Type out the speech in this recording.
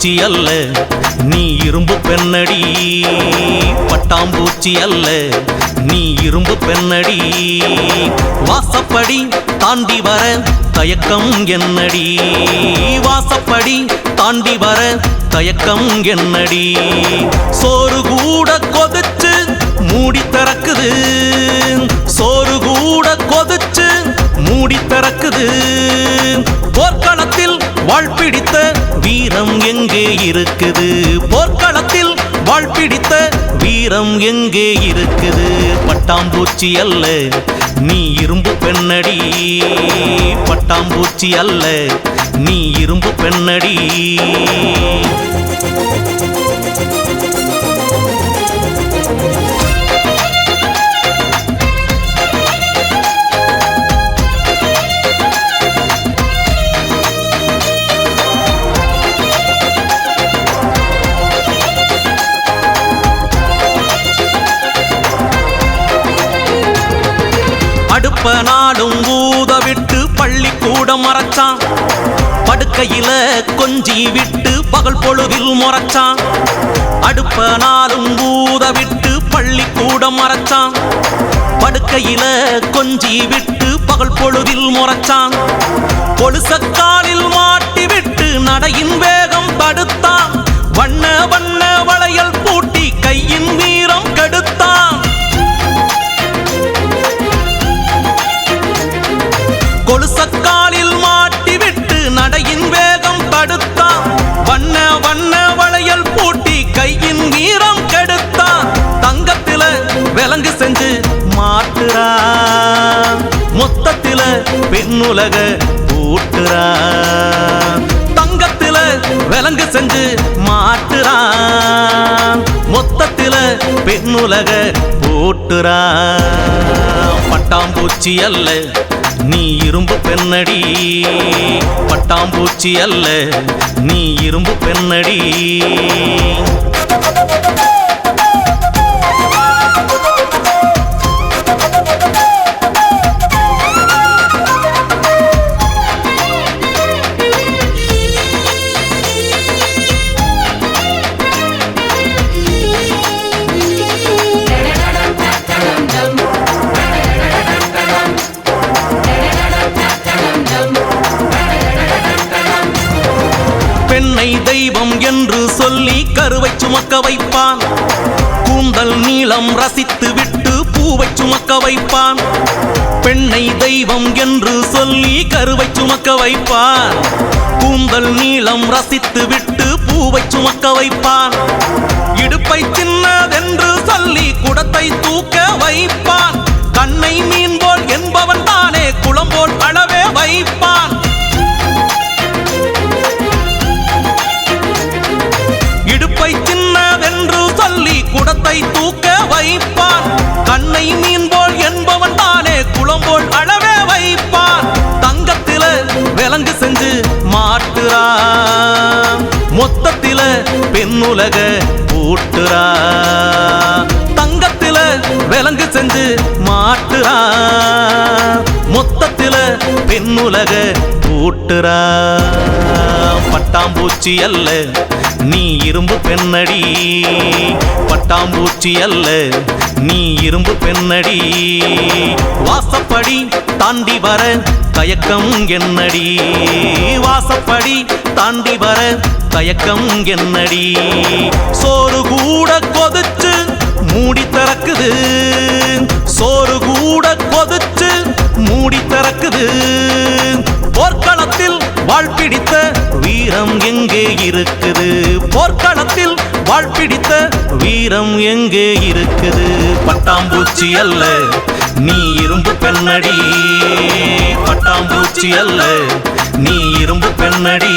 பட்டாம்பூச்சி அல்ல நீ இரும்பு பெண்ணடி. பட்டாம்பூச்சி அல்ல நீ இரும்பு பெண்ணடி. வாசப்படி தாண்டி வர தயக்கம் என்னடி. வாசப்படி தாண்டி வர தயக்கம் என்னடி. சோறு கூட கொதிச்சு மூடி திறக்குது. சோறு கூட கொதிச்சு மூடி திறக்குது. வாழ்பிடித்த வீரம் எங்கே இருக்குது? போர்க்களத்தில் வாழ்பிடித்த வீரம் எங்கே இருக்குது? பட்டாம்பூச்சி அல்ல நீ இரும்பு பெண்ணடி. பட்டாம்பூச்சி அல்ல நீ இரும்பு பெண்ணடி. அடுப்ப நாடும் ஊத விட்டு பள்ளிக்கூடம் மறைச்சான். படுக்கையில கொஞ்சி விட்டு பகல் பொழுதில் முறைச்சான். அடுப்ப நாளும் ஊத விட்டு பள்ளிக்கூடம் மறைச்சான். படுக்கையில கொஞ்சி விட்டு பகல் பொழுதில் முறைச்சான். கொலுசக்காலில் மாட்டி விட்டு நடையின் வேகம் தடுத்தான். வண்ண வண்ண செஞ்சு மாட்டுறா மொத்தத்தில பெண்ணுலக பூட்டுறா தங்கத்தில விலங்கு செஞ்சு மாட்டுறா மொத்தத்தில பெண்ணுலக பூட்டுறா பட்டாம்பூச்சி அல்ல நீ இரும்பு பெண்ணடி. பட்டாம்பூச்சி அல்ல நீ இரும்பு பெண்ணடி. சொல்லி கருவை சுமக்க வைப்பான். கூந்தல் நீளம் ரசித்து விட்டு பூவை சுமக்க வைப்பான். பெண்ணை தெய்வம் என்று சொல்லி கருவை சுமக்க வைப்பான். கூந்தல் நீளம் ரசித்து விட்டு பூவை சுமக்க வைப்பான். இடுப்பை சின்னதென்று சொல்லி குடத்தை தூக்க வைப்பான். கண்ணை மீன் குடத்தை தூக்க வைப்பான் கண்ணை மீன் போல் என்பவன் தானே குளம் போல் அளவே வைப்பான் தங்கத்தில விலங்கு செஞ்சு மாட்டுறான் மொத்தத்தில பெண்ணுலக பூட்டுறா தங்கத்தில விலங்கு செஞ்சு மாட்டுறான் மொத்தத்தில பெண்ணுலக போட்டுரா பட்டாம்பூச்சி அல்ல நீ இரும்பு பெண்ணடி. பட்டாம்பூச்சி அல்ல நீ இரும்பு பெண்ணடி. வாசப்படி தாண்டி வர தயக்கம் என்னடி? வாசப்படி தாண்டி வர தயக்கம் என்னடி? சோறு கூட கொதிச்சு மூடி திறக்குது. சோறு கூட கொதிச்சு மூடி திறக்குது. வாழ் பிடித்த வீரம் எங்கே இருக்குது? போர்க்களத்தில் வாழ் பிடித்த வீரம் எங்கே இருக்குது? பட்டாம்பூச்சி அல்ல நீ இரும்பு பெண்ணடி. பட்டாம்பூச்சி அல்ல நீ இரும்பு பெண்ணடி.